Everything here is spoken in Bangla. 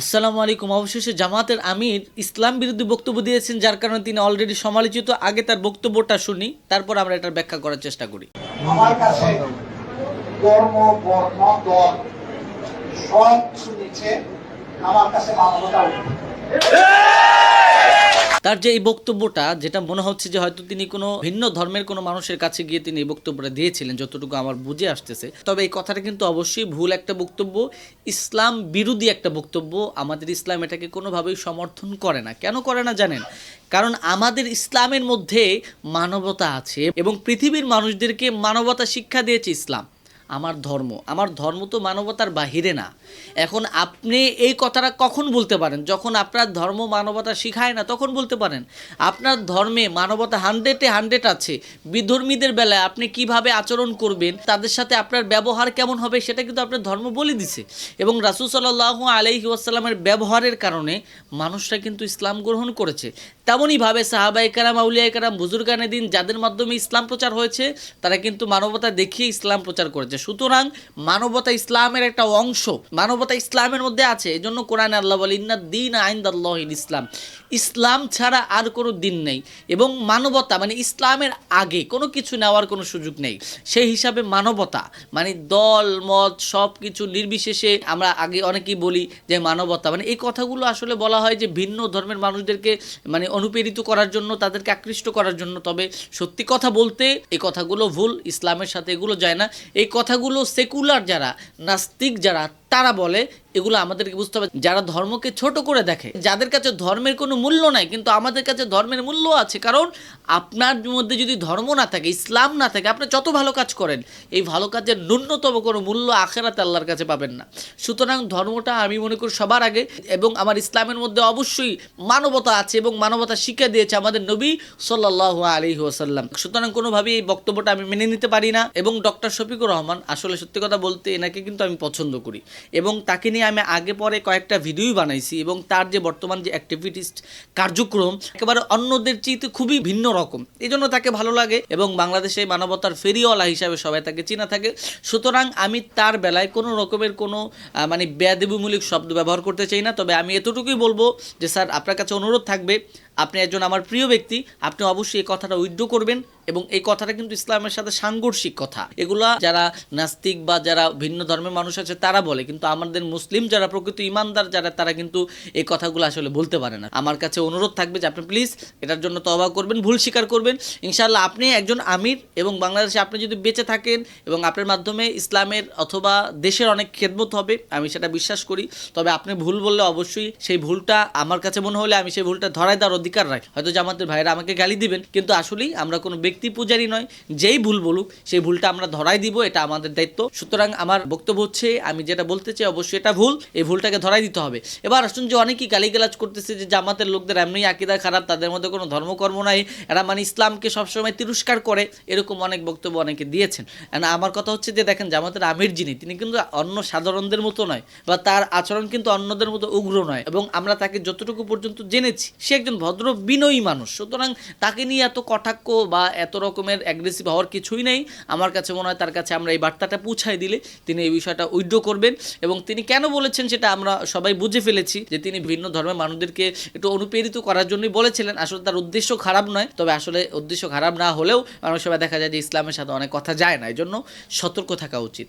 আসসালামু আলাইকুম। অবশেষে জামাতের আমির ইসলাম বিরোধী বক্তব্য দিয়েছেন, যার কারণে তিনি অলরেডি সমালোচিত। আগে তার বক্তব্যটা শুনি, তারপর আমরা এটার ব্যাখ্যা করার চেষ্টা করি। আমার কাছে কর্ম বর্ণ দল, সব শুনেছে, আমার কাছে মানবতা তার যে এই বক্তব্যটা, যেটা মনে হচ্ছে যে হয়তো তিনি কোনো ভিন্ন ধর্মের কোনো মানুষের কাছে গিয়ে তিনি এই বক্তব্যটা দিয়েছিলেন, যতটুকু আমার বুঝে আসতেছে। তবে এই কথাটা কিন্তু অবশ্যই ভুল একটা বক্তব্য, ইসলাম বিরোধী একটা বক্তব্য। আমাদের ইসলাম এটাকে কোনোভাবেই সমর্থন করে না। কেন করে না জানেন? কারণ আমাদের ইসলামের মধ্যে মানবতা আছে এবং পৃথিবীর মানুষদেরকে মানবতা শিক্ষা দিয়েছে ইসলাম। আমার ধর্ম। আমার ধর্ম তো মানবতার বাহিরে না। এখন আপনি এই কথাটা কখন বলতে পারেন? যখন আপনার ধর্ম মানবতা শিখায় না, তখন বলতে পারেন। আপনার ধর্মে মানবতা হান্ড্রেডে হান্ড্রেড আছে। বিধর্মীদের বেলায় আপনি কীভাবে আচরণ করবেন, তাদের সাথে আপনার ব্যবহার কেমন হবে, সেটা কিন্তু আপনার ধর্ম বলে দিছে। এবং রাসুল সাল্লাহ আলহি ওয়াসাল্লামের ব্যবহারের কারণে মানুষরা কিন্তু ইসলাম গ্রহণ করেছে। তেমনইভাবে সাহাবাই কারাম আউলিয়া কারাম, বুজুর্গানের দিন যাদের মাধ্যমে ইসলাম প্রচার হয়েছে, তারা কিন্তু মানবতা দেখিয়ে ইসলাম প্রচার করেছে। সুতরাং মানবতা ইসলামের একটা অংশ, মানবতা ইসলামের মধ্যে আছে। এই জন্য কোরআন আল্লাহ বলে, ইন্না দিন আইন আল্লাহ ইসলাম। ইসলাম ছাড়া আর কোনো দিন নেই এবং মানবতা মানে ইসলামের আগে কোনো কিছু নেওয়ার কোনো সুযোগ নেই। সেই হিসাবে মানবতা মানে দল, মত সব কিছু নির্বিশেষে আমরা আগে অনেকেই বলি যে মানবতা মানে এই কথাগুলো আসলে বলা হয় যে ভিন্ন ধর্মের মানুষদেরকে মানে অনুপ্রেরিত করার জন্য, তাদেরকে আকৃষ্ট করার জন্য। তবে সত্যি কথা বলতে এই কথাগুলো ভুল, ইসলামের সাথে এগুলো যায় না। এই কথাগুলো সেকুলার যারা নাস্তিক যারা তারা বলে, এগুলো আমাদেরকে বুঝতে হবে। যারা ধর্মকে ছোট করে দেখে, যাদের কাছে ধর্মের কোনো মূল্য নাই, কিন্তু আমাদের কাছে ধর্মের মূল্য আছে। কারণ আপনার মধ্যে যদি ধর্ম না থাকে, ইসলাম না থাকে, আপনি যত ভালো কাজ করেন, এই ভালো কাজের ন্যূনতম কোনো মূল্য আখেরাতে আল্লাহর কাছে পাবেন না। সুতরাং ধর্মটা আমি মনে করি সবার আগে, এবং আমার ইসলামের মধ্যে অবশ্যই মানবতা আছে, এবং মানবতা শিক্ষা দিয়েছে আমাদের নবী সাল্লাহ আলী ওসাল্লাম সুতরাং কোনোভাবেই এই বক্তব্যটা আমি মেনে নিতে পারি না, এবং ডক্টর শফিকুর রহমান আসলে সত্যি কথা বলতে এনাকে কিন্তু আমি পছন্দ করি। এবং তাকে নিয়ে আমি আগে পরে কয়েকটা ভিডিওই বানাইছি এবং তার যে বর্তমান যে অ্যাক্টিভিটিস কার্যক্রম, একেবারে অন্যদের চেয়ে খুবই ভিন্ন রকম। এই জন্য তাকে ভালো লাগে এবং বাংলাদেশে মানবতার ফেরিওয়ালা হিসাবে সবাই তাকে চিনা থাকে। সুতরাং আমি তার বেলায় কোনো রকমের কোনো মানে বেয়াদেবীমূলক শব্দ ব্যবহার করতে চাই না। তবে আমি এতটুকুই বলব যে, স্যার, আপনার কাছে অনুরোধ থাকবে আপনি একজন আমার প্রিয় ব্যক্তি, আপনি অবশ্যই এই কথাটা উইথড্র করবেন এবং এই কথাটা কিন্তু ইসলামের সাথে সাংঘর্ষিক কথা। এগুলা যারা নাস্তিক বা যারা ভিন্ন ধর্মের মানুষ আছে, তারা বলে, কিন্তু আমাদের মুসলিম যারা প্রকৃত ইমানদার যারা, তারা কিন্তু এই কথাগুলো আসলে বলতে পারে না। আমার কাছে অনুরোধ থাকবে যে আপনি প্লিজ এটার জন্য তবা করবেন, ভুল স্বীকার করবেন। ইনশাআল্লাহ আপনি একজন আমির এবং বাংলাদেশে আপনি যদি বেঁচে থাকেন এবং আপনার মাধ্যমে ইসলামের অথবা দেশের অনেক খেদমত হবে, আমি সেটা বিশ্বাস করি। তবে আপনি ভুল বললে অবশ্যই সেই ভুলটা আমার কাছে মনে হলে আমি সেই ভুলটা ধরাই দেওয়ার অধিকার রাখি। হয়তো আমাদের ভাইরা আমাকে গালি দিবেন, কিন্তু আসলেই আমরা কোনো ব্যক্তি পূজারি নয়। যেই ভুল বলুক, সেই ভুলটা আমরা ধরাই দিব, এটা আমাদের দায়িত্ব। সুতরাং আমার বক্তব্য হচ্ছে, আমি যেটা বলতে চাই অবশ্যই এটা ভুল, এই ভুলটাকে ধরাই দিতে হবে। এবার আসুন যে অনেকেই গালিগালাজ করতেছে যে জামাতের লোকদের এমনি আকিদা খারাপ, তাদের মধ্যে কোনো ধর্মকর্ম নাই, এরা মানে ইসলামকে সবসময় তিরস্কার করে, এরকম অনেক বক্তব্য অনেকে দিয়েছেন। আমার কথা হচ্ছে যে দেখেন, জামাতের আমির যিনি, তিনি কিন্তু অন্য সাধারণদের মতো নয়, বা তার আচরণ কিন্তু অন্যদের মতো উগ্র নয়, এবং আমরা তাকে যতটুকু পর্যন্ত জেনেছি, সে একজন ভদ্র বিনয়ী মানুষ। সুতরাং তাকে নিয়ে এত কটাক্ষ বা এত রকমের অ্যাগ্রেসিভ হওয়ার কিছুই নেই। আমার কাছে মনে হয় তার কাছে আমরা এই বার্তাটা পৌঁছায় দিলে তিনি এই বিষয়টা উইড্রো করবেন এবং তিনি কেন বলেছেন সেটা আমরা সবাই বুঝে ফেলেছি যে তিনি ভিন্ন ধর্মের মানুষদেরকে একটু অনুপ্রেরিত করার জন্যই বলেছিলেন। আসলে তার উদ্দেশ্য খারাপ নয়, তবে আসলে উদ্দেশ্য খারাপ না হলেও অনেক সময় দেখা যায় যে ইসলামের সাথে অনেক কথা যায় না। এই জন্য সতর্ক থাকা উচিত।